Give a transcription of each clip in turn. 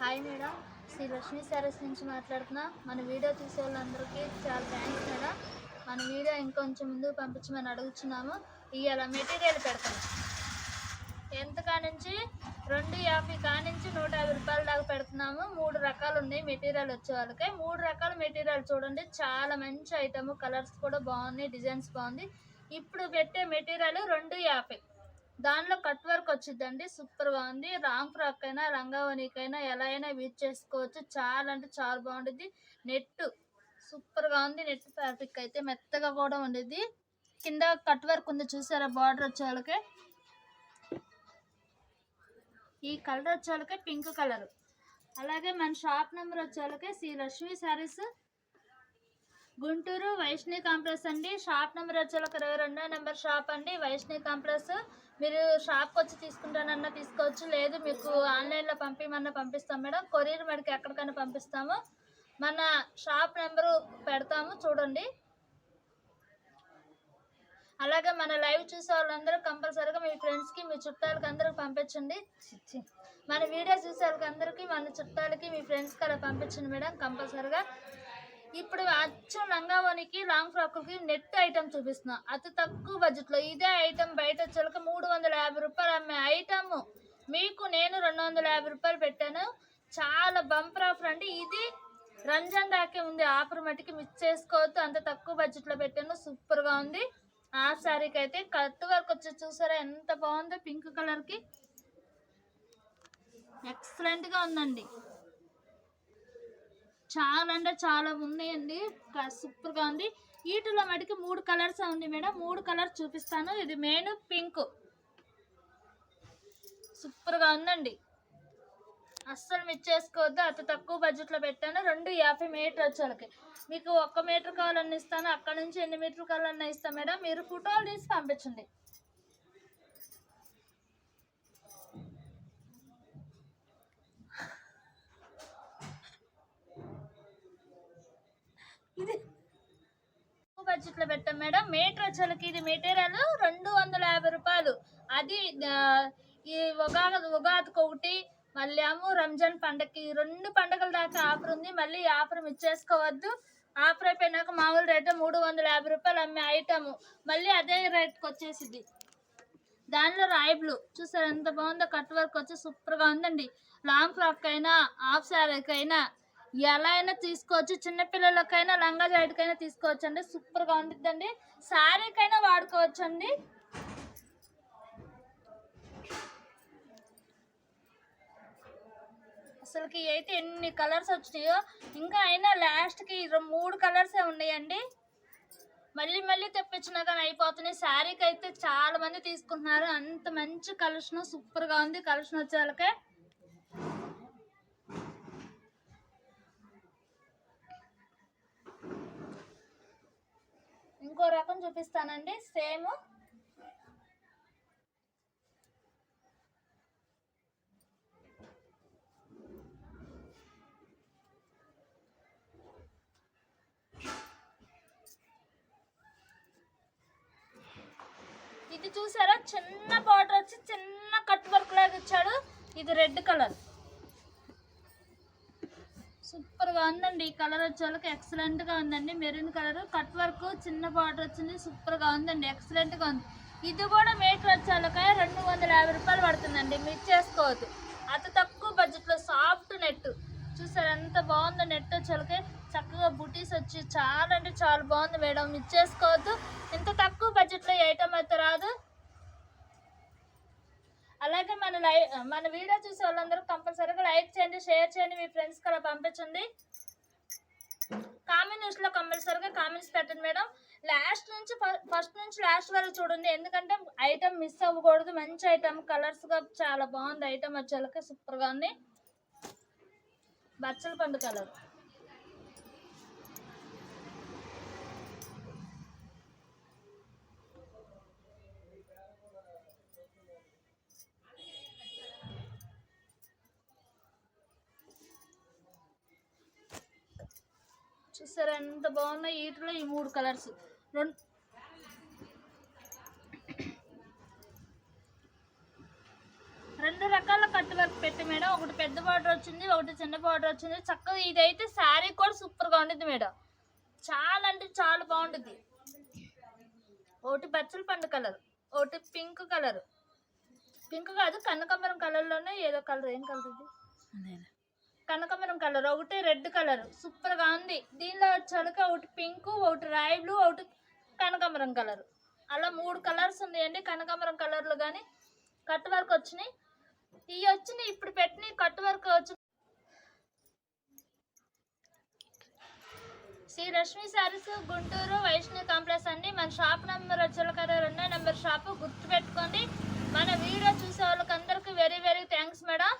Hi madam. Shri Lakshmi saris నుంచి మాట్లాడుతున్నా. మన వీడియో చూసే వాళ్ళందరికీ చాలా థ్యాంక్స్ మేడం. మన వీడియో ఇంకొంచెం ముందుకు పంపించమని అడుగుతున్నాము ఇవాళ మెటీరియల్ పెడతాం. ఎంత కానుంచి? రెండు యాభై కానుంచి నూట యాభై రూపాయల దాకా పెడుతున్నాము. మూడు రకాలు ఉన్నాయి మెటీరియల్ వచ్చే వాళ్ళకి. మూడు రకాల మెటీరియల్ చూడండి. చాలా మంచి ఐటమ్ కలర్స్ కూడా బాగున్నాయి డిజైన్స్ బాగుంది. ఇప్పుడు పెట్టే మెటీరియల్ రెండు యాభై. దానిలో కట్ వర్క్ వచ్చిందండి సూపర్గా ఉంది. రాంగ్ ఫ్రాక్ అయినా రంగవనికైనా ఎలా అయినా యూజ్ చేసుకోవచ్చు. చాలా అంటే చాలా బాగుంటుంది నెట్ సూపర్గా ఉంది. నెట్ ఫ్యాబ్రిక్ అయితే మెత్తగా కూడా ఉండేది కింద కట్ వర్క్ ఉంది చూసారా? బార్డర్ వచ్చేవాళ్ళకి ఈ కలర్ వచ్చే పింక్ కలర్. అలాగే మన షాప్ నెంబర్ వచ్చే వాళ్ళకి శ్రీ లక్ష్మీ శారీస్ గుంటూరు వైష్ణవి కాంప్లెక్స్ అండి. షాప్ నెంబర్ వచ్చేలా ఒక ఇరవై రెండో నెంబర్ షాప్ అండి. వైష్ణవి కాంప్లెక్స్. మీరు షాప్కి వచ్చి తీసుకుంటానన్నా తీసుకోవచ్చు. లేదు మీకు ఆన్లైన్లో పంపించమన్నా పంపిస్తాం మేడం. కొరియర్ మనకి ఎక్కడికైనా పంపిస్తాము. మన షాప్ నెంబరు పెడతాము. చూడండి. అలాగే మన లైవ్ చూసే వాళ్ళందరూ కంపల్సరీగా మీ ఫ్రెండ్స్కి మీ చుట్టాలకి అందరికి పంపించండి. మన వీడియో చూసే వాళ్ళకి అందరికీ మన చుట్టాలకి మీ ఫ్రెండ్స్కి అలా పంపించండి మేడం. కంపల్సరీగా. ఇప్పుడు అచ్చం లంగావోనికి లాంగ్ ఫ్రాక్కి నెట్ ఐటమ్ చూపిస్తున్నా. అతి తక్కువ బడ్జెట్లో ఇదే ఐటమ్ బయట వచ్చేళ్ళకి మూడు వందల యాభై రూపాయలు అమ్మే ఐటమ్. మీకు నేను రెండు వందల యాభై రూపాయలు పెట్టాను. చాలా బంపర్ ఆఫర్ అండి. ఇది రంజాన్ దాకే ఉంది. ఆఫర్ మట్టికి మిస్ చేసుకోవద్దు. అంత తక్కువ బడ్జెట్లో పెట్టాను. సూపర్గా ఉంది. ఆ శారీకి అయితే కట్ వర్క్ వచ్చి చూసారా? ఎంత బాగుందో పింక్ కలర్కి. ఎక్సలెంట్గా ఉందండి. చాలా అంటే చాలా ఉన్నాయండి. సూపర్గా ఉంది. వీటిలో మటుకి మూడు కలర్స్ ఉంది మేడం. మూడు కలర్స్ చూపిస్తాను. ఇది మెయిన్ పింక్. సూపర్గా ఉందండి. అస్సలు మిస్ చేసుకోవద్దు. అతి తక్కువ బడ్జెట్లో పెట్టాను. రెండు యాభై మీటర్ వచ్చేళ్ళకి మీకు ఒక్క మీటర్ కావాలన్నా ఇస్తాను. అక్కడ నుంచి ఎన్ని మీటర్ కావాలన్నా ఇస్తాను మేడం. మీరు ఫోటోలు తీసి పంపించండి. బడ్జెట్లో పెట్టాం మేడం. మీటర్ వచ్చేలకి ఇది మెటీరియల్ రెండు వందల యాభై రూపాయలు. అది ఈ ఉగాది ఉగాదికి ఒకటి మళ్ళీ ఏమో రంజాన్ పండగకి ఈ రెండు పండగల దాకా ఆఫర్ ఉంది. మళ్ళీ ఆఫర్ ఇచ్చేసుకోవద్దు ఆఫర్ అయిపోయినాక మామూలు రేటు మూడు వందల యాభై రూపాయలు అమ్మే ఐటమ్ మళ్ళీ అదే రేట్కి వచ్చేసింది దానిలో రాయి బ్లూ. చూసారు ఎంత బాగుందో? కట్ వర్క్ వచ్చి సూపర్గా ఉందండి. లాంగ్ ఫ్రాక్ అయినా హాఫ్ శారీకి అయినా ఎలా అయినా తీసుకోవచ్చు. చిన్నపిల్లలకైనా లంగా జాకెట్కైనా తీసుకోవచ్చు అండి సూపర్గా ఉంటుందండి శారీకైనా వాడుకోవచ్చు అండి అసలుకి అయితే ఎన్ని కలర్స్ వచ్చినాయో. ఇంకా అయినా లాస్ట్కి మూడు కలర్సే ఉన్నాయండి. మళ్ళీ మళ్ళీ తెప్పించినా కానీ అయిపోతున్నాయి. శారీకి అయితే చాలా మంది తీసుకుంటున్నారు. అంత మంచి కలెక్షన్ సూపర్గా ఉంది కలెక్షన్ వచ్చే వాళ్ళకే. ఇంకో చూపిస్తానండి. సేమ్. ఇది చూసారా? చిన్న బార్డర్ వచ్చి చిన్న కట్ వర్క్ లాగా ఇచ్చాడు. ఇది రెడ్ కలర్. సూపర్గా ఉందండి. ఈ కలర్ వచ్చేళ్ళకి ఎక్సలెంట్గా ఉందండి. మెరూన్ కలర్ కట్ వర్క్ చిన్న బార్డర్ వచ్చింది. సూపర్గా ఉందండి. ఎక్సలెంట్గా ఉంది. ఇది కూడా మీటర్ వచ్చేళ్ళకి రెండు వందల యాభై రూపాయలు పడుతుందండి. మీరు చేసుకోవద్దు. అతి తక్కువ బడ్జెట్లో సాఫ్ట్ నెట్. చూసారు ఎంత బాగుందో నెట్ వచ్చేవాళ్ళకి చక్కగా బుటీస్ వచ్చి చాలా అంటే చాలా బాగుంది మేడం. మిస్ చేసుకోవద్దు. ఇంత తక్కువ బడ్జెట్లో ఏ ఐటమ్ అయితే రాదు అలాగే మన లై మన వీడియో చూసే వాళ్ళందరూ కంపల్సరీగా లైక్ చేయండి షేర్ చేయండి మీ ఫ్రెండ్స్కి అలా పంపించండి. కామెంట్ న్యూస్లో కంపల్సరీగా కామెంట్స్ పెట్టండి మేడం. లాస్ట్ నుంచి ఫస్ట్ నుంచి లాస్ట్ వరకు చూడండి. ఎందుకంటే ఐటమ్ మిస్ అవ్వకూడదు. మంచి ఐటమ్ కలర్స్గా చాలా బాగుంది. ఐటమ్ వచ్చేళ్ళకి సూపర్గా ఉంది. బచ్చల పండు కలర్ చూసారా ఎంత బాగున్నాయి? వీటిలో ఈ మూడు కలర్స్. రెండు. రెండు రకాల కట్ వర్క్ పెట్టి మేడం. ఒకటి పెద్ద బార్డర్ వచ్చింది ఒకటి చిన్న బార్డర్ వచ్చింది. చక్కగా ఇదైతే శారీ కూడా సూపర్గా ఉంటుంది మేడం. చాలా అంటే చాలా బాగుంటుంది ఒకటి బచ్చల పండు కలర్ ఒకటి పింక్ కలర్. పింక్ కాదు కనకాంబరం కలర్లోనే ఏదో కలర్ ఏం కలర్ ఇది? కనకాంబరం కలర్ ఒకటి రెడ్ కలర్. సూపర్గా ఉంది. దీనిలో వచ్చాక ఒకటి పింక్ ఒకటి రాయ్ బ్లూ ఒకటి కనకాంబరం కలర్. అలా మూడు కలర్స్ ఉన్నాయండి కనకాంబరం కలర్లు కానీ కట్ వర్క్ వచ్చినాయి. ఇవి వచ్చినాయి ఇప్పుడు పెట్టినాయి కట్ వర్క్ వచ్చి శ్రీ రష్మి శారీస్ గుంటూరు వైష్ణవి కాంప్లెక్స్ అండి. మన షాప్ నెంబర్ వచ్చేకర రెండో నెంబర్ షాపు. గుర్తుపెట్టుకోండి. మన వీడియో చూసే వాళ్ళకి అందరికీ వెరీ వెరీ థ్యాంక్స్ మేడం.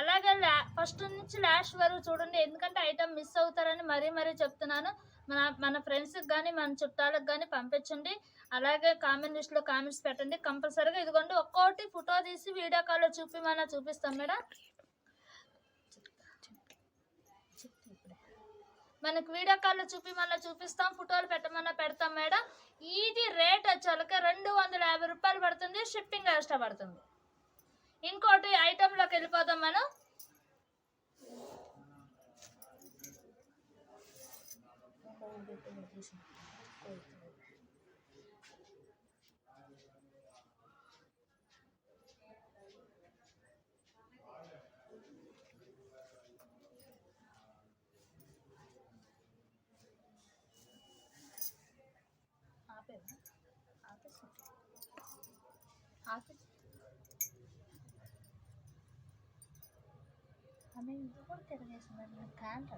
అలాగే ఫస్ట్ నుంచి లాస్ట్ వరకు చూడండి ఎందుకంటే ఐటమ్ మిస్ అవుతారని మరీ మరీ చెప్తున్నాను. మన మన ఫ్రెండ్స్కి కానీ మన చుట్టాలకు కానీ పంపించండి. అలాగే కామెంట్ లిస్ట్లో కామెంట్స్ పెట్టండి. కంపల్సరీగా ఇదిగోండి ఒక్కోటి ఫోటో తీసి వీడియో కాల్లో చూపిమన్నా చూపిస్తాం మేడం. మనకు వీడియో కాల్లో చూపిమన్నా చూపిస్తాం ఫోటోలు పెట్టమన్నా పెడతాం మేడం. ఇది రేట్ వచ్చేళ్ళకి రెండు వందల యాభై రూపాయలు పడుతుంది షిప్పింగ్ ఎక్స్ట్రా పడుతుంది. ఇంకోటి వెళ్ళిపోదాం మనం. ఆపేదా ఆపేసి ఆపేసి ఆమె ఇది కూడా తిరగేసింది నాకు కాంట్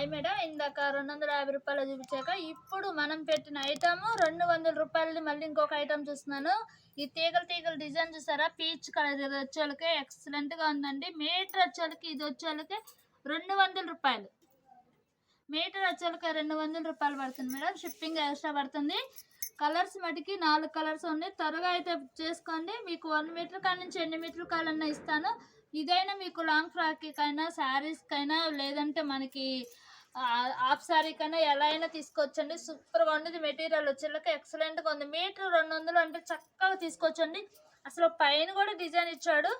హాయ్ మేడం. ఇందాక రెండు వందల యాభై రూపాయలు చూపించాక ఇప్పుడు మనం పెట్టిన ఐటమ్ రెండు వందల రూపాయలది మళ్ళీ ఇంకొక ఐటమ్ చూస్తున్నాను. ఈ తీగల తీగల డిజైన్ చూసారా? పీచ్ కలర్ ఇది వచ్చేళ్ళకి ఎక్సలెంట్గా ఉందండి. మీటర్ వచ్చేళ్ళకి ఇది వచ్చేళ్ళకి రెండు వందల రూపాయలు. మీటర్ వచ్చేళ్ళకి రెండు వందల రూపాయలు పడుతుంది మేడం. షిప్పింగ్ ఎక్స్ట్రా పడుతుంది. కలర్స్ మటుకి నాలుగు కలర్స్ ఉన్నాయి. త్వరగా అయితే చేసుకోండి. మీకు వన్ మీటర్ కాడ నుంచి ఎన్ని మీటర్ కాలన్నా ఇస్తాను. ఇదైనా మీకు లాంగ్ ఫ్రాక్కి కైనా శారీస్కైనా లేదంటే మనకి హాఫ్ సారీ కన్నా ఎలా అయినా తీసుకోవచ్చండి. సూపర్గా ఉండేది మెటీరియల్ వచ్చేళ్ళకి ఎక్సలెంట్గా ఉంది. మీటర్ రెండు వందలు అంటే చక్కగా తీసుకోవచ్చండి. అసలు పైన కూడా డిజైన్ ఇచ్చాడు.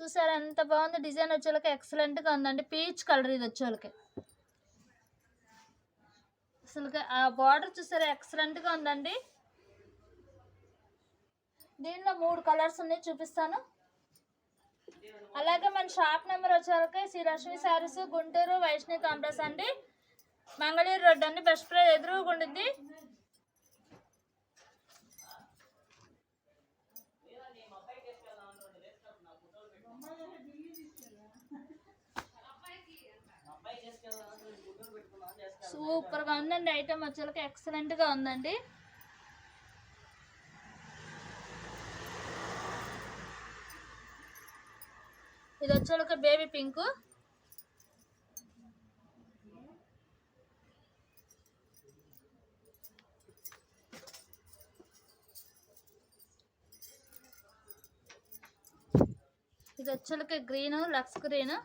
చూసారా ఎంత బాగుంది డిజైన్ వచ్చేళ్ళకి ఎక్సలెంట్గా ఉందండి. పీచ్ కలర్ ఇది వచ్చేలకి అసలు ఆ బార్డర్ చూసారా ఎక్సలెంట్గా ఉందండి. దీనిలో మూడు కలర్స్ ఉన్నాయి. చూపిస్తాను. అలాగే మన షాప్ నెంబర్ వచ్చేవరకు శ్రీ లక్ష్మి శారీస్ గుంటూరు వైష్ణవి కాంప్లెక్స్ అండి. మంగళూరు రోడ్ అండి. బెస్ట్ ప్రైజ్ ఎదురుగా ఉండిద్ది. సూపర్గా ఉందండి. ఐటమ్ వచ్చేలకి ఎక్సలెంట్గా ఉందండి. ఇది వచ్చేసరికి బేబీ పింక్. ఇది వచ్చేసరికి గ్రీన్ లక్స్ గ్రీన్.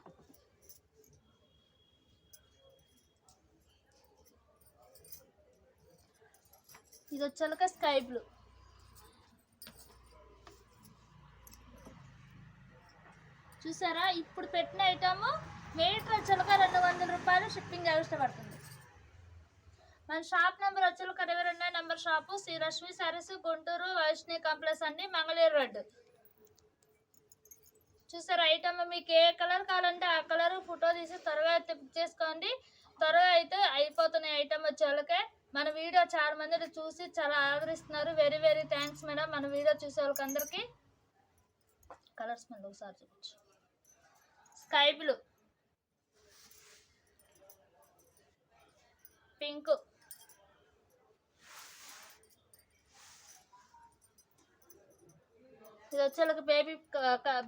ఇది వచ్చేసరికి స్కై బ్లూ. చూసారా? ఇప్పుడు పెట్టిన ఐటమ్ మీటర్ వచ్చేలుక రెండు వందల రూపాయలు షిప్పింగ్ ఎక్స్ట్రా పడుతుంది. మన షాప్ నెంబర్ వచ్చేలుక ఇరవై రెండో number shop. Shri Rashmi Sarees Guntur Vaishnavi complex అండి మంగళూరు రోడ్ చూసారా ఐటమ్ మీకు ఏ కలర్ కావాలంటే ఆ కలర్ ఫోటో తీసి త్వరగా అయితే బుక్ చేసుకోండి. త్వరగా అయితే అయిపోతున్నాయి ఐటమ్ వచ్చేవాళ్ళకే మన వీడియో చాలా మంది చూసి చాలా ఆదరిస్తున్నారు. Very very thanks madam. మన వీడియో చూసే వాళ్ళకి అందరికీ కలర్స్ మళ్ళీ ఒకసారి చూపించు. స్కై బ్లూ పింక్ ఇది వచ్చేళ్ళకి బేబీ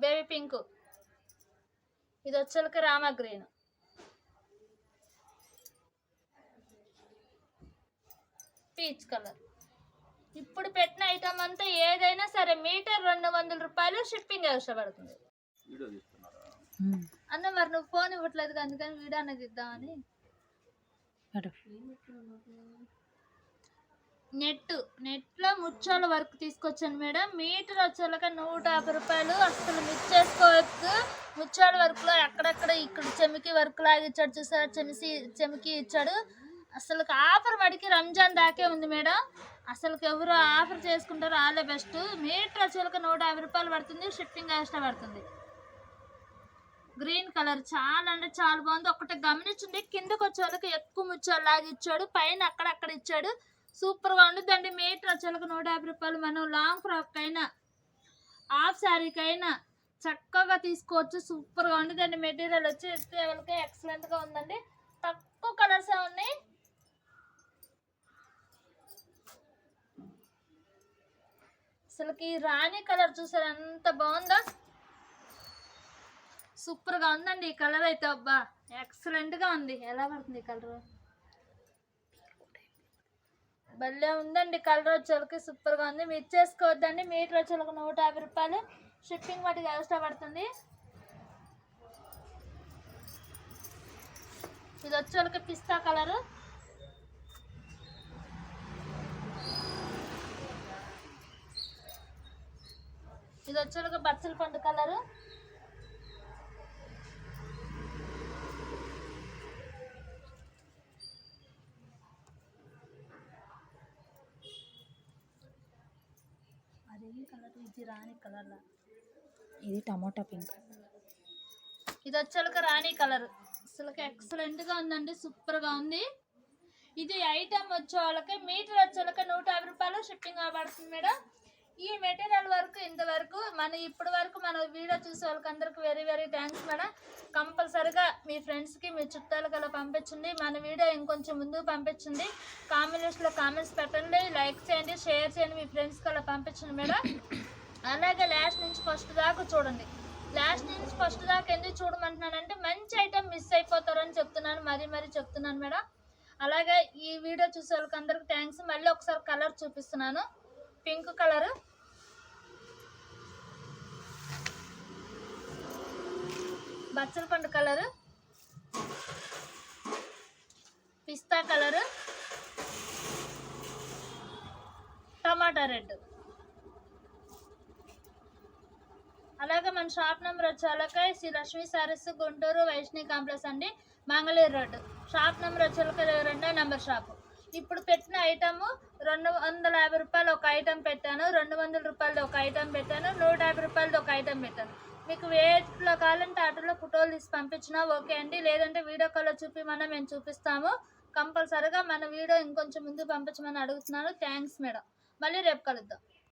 బేబీ పింక్. ఇది వచ్చేళ్ళకి రామా గ్రీన్ పీచ్ కలర్. ఇప్పుడు పెట్టిన ఐటమ్ అంతా ఏదైనా సరే మీటర్ రెండు వందల రూపాయలు షిప్పింగ్ అవసరపడుతుంది. అన్న మరి నువ్వు ఫోన్ ఇవ్వట్లేదు అందుకని వీడియో అనేది ఇద్దామని నెట్ నెట్లో ముచ్చాల వర్క్ తీసుకొచ్చాను మేడం. మీటర్ వచ్చేలాగా నూట యాభై రూపాయలు అసలు మిస్ చేసుకోవచ్చు ముచ్చాల వర్క్లో అక్కడక్కడ ఇక్కడ చెమికి వర్క్ లాగా ఇచ్చాడు చూసారా? చెమిసి చెమికి ఇచ్చాడు. అసలు ఆఫర్ మడికి రంజాన్ దాకే ఉంది మేడం. అసలు ఎవరు ఆఫర్ చేసుకుంటారో వాళ్ళే బెస్ట్. మీటర్ వచ్చేలాగా నూట యాభై రూపాయలు పడుతుంది షిప్పింగ్ ఎక్స్ట్రా పడుతుంది. గ్రీన్ కలర్ చాలా అంటే చాలా బాగుంది. ఒకటి గమనించండి కిందకు వచ్చే వాళ్ళకి ఎక్కువ ముచ్చాలు లాగా ఇచ్చాడు. పైన అక్కడక్కడ ఇచ్చాడు. సూపర్గా ఉంటుందండి మీటర్ వచ్చేలకు నూట యాభై రూపాయలు. మనం లాంగ్ ఫ్రాక్కైనా అయినా హాఫ్ శారీకైనా అయినా చక్కగా తీసుకోవచ్చు. సూపర్గా ఉంటుందండి మెటీరియల్ వచ్చి వాళ్ళకి ఎక్సలెంట్గా ఉందండి. తక్కువ కలర్స్ ఉన్నాయి. అసలుకి రాణి కలర్ చూసారు. ఎంత బాగుందో. సూపర్గా ఉందండి ఈ కలర్ అయితే అబ్బా. ఎక్సలెంట్గా ఉంది. ఎలా పడుతుంది ఈ కలర్? భలే ఉందండి కలర్ వచ్చేలకి సూపర్గా ఉంది. మీరు చేసుకోవద్దండి. మీటర్ వచ్చేలకు నూట యాభై రూపాయలు షిప్పింగ్ వాటికి ఎక్స్ట్రా పడుతుంది. ఇది వచ్చేలకి పిస్తా కలర్. ఇది వచ్చేలకి బచ్చల పండు కలరు అదే కలర్ ఇది రాణి కలర్ ఇది టమాటా పింక్. ఇది వచ్చేలక రాణి కలర్. అసలు ఎక్సలెంట్గా ఉందండి సూపర్గా ఉంది. ఇది ఐటమ్ వచ్చే వాళ్ళకి మీటర్ వచ్చేలకి నూట యాభై రూపాయలు షిప్పింగ్ పడుతుంది మేడం ఈ మెటీరియల్ వరకు ఇంతవరకు మన ఇప్పటి వరకు మన వీడియో చూసే వాళ్ళకి అందరికి వెరీ వెరీ థ్యాంక్స్ మేడం కంపల్సరిగా మీ ఫ్రెండ్స్కి మీ చుట్టాలకు అలా పంపించండి. మన వీడియో ఇంకొంచెం ముందుకు పంపించండి. కామెంట్స్లో కామెంట్స్ పెట్టండి. లైక్ చేయండి షేర్ చేయండి మీ ఫ్రెండ్స్కి అలా పంపించండి మేడం అలాగే లాస్ట్ నుంచి ఫస్ట్ దాకా చూడండి. లాస్ట్ నుంచి ఫస్ట్ దాకా ఎందుకు చూడమంటున్నానంటే మంచి ఐటమ్ మిస్ అయిపోతారని చెప్తున్నాను మరీ మరీ చెప్తున్నాను మేడం అలాగే ఈ వీడియో చూసే వాళ్ళకి అందరికి థ్యాంక్స్ మళ్ళీ ఒకసారి కలర్ చూపిస్తున్నాను. పింక్ కలర్ బచ్చల పండు కలర్. పిస్తా కలరు. టమాటా రెడ్. అలాగే మన షాప్ నెంబర్ వచ్చేలాక శ్రీ లక్ష్మీ సారీస్ గుంటూరు వైష్ణవి కాంప్లెక్స్ అండి. మంగళూరు రోడ్డు. షాప్ నెంబర్ వచ్చేలాక రెండో నెంబర్ షాప్. ఇప్పుడు పెట్టిన ఐటమ్ రెండు వందల యాభై రూపాయలు ఒక ఐటమ్ పెట్టాను. రెండు వందల రూపాయలది ఒక ఐటమ్ పెట్టాను. నూట యాభై రూపాయలది ఒక ఐటమ్ పెట్టాను. మీకు వేట్లో కావాలంటే ఆటోలో ఫోటోలు తీసి పంపించినా ఓకే అండి. లేదంటే వీడియో కాల్లో చూపిమన్నా మేము చూపిస్తాము. కంపల్సరిగా మన వీడియో ఇంకొంచెం ముందు పంపించమని అడుగుతున్నాను. Thanks madam. మళ్ళీ రేపు కలుద్దాం.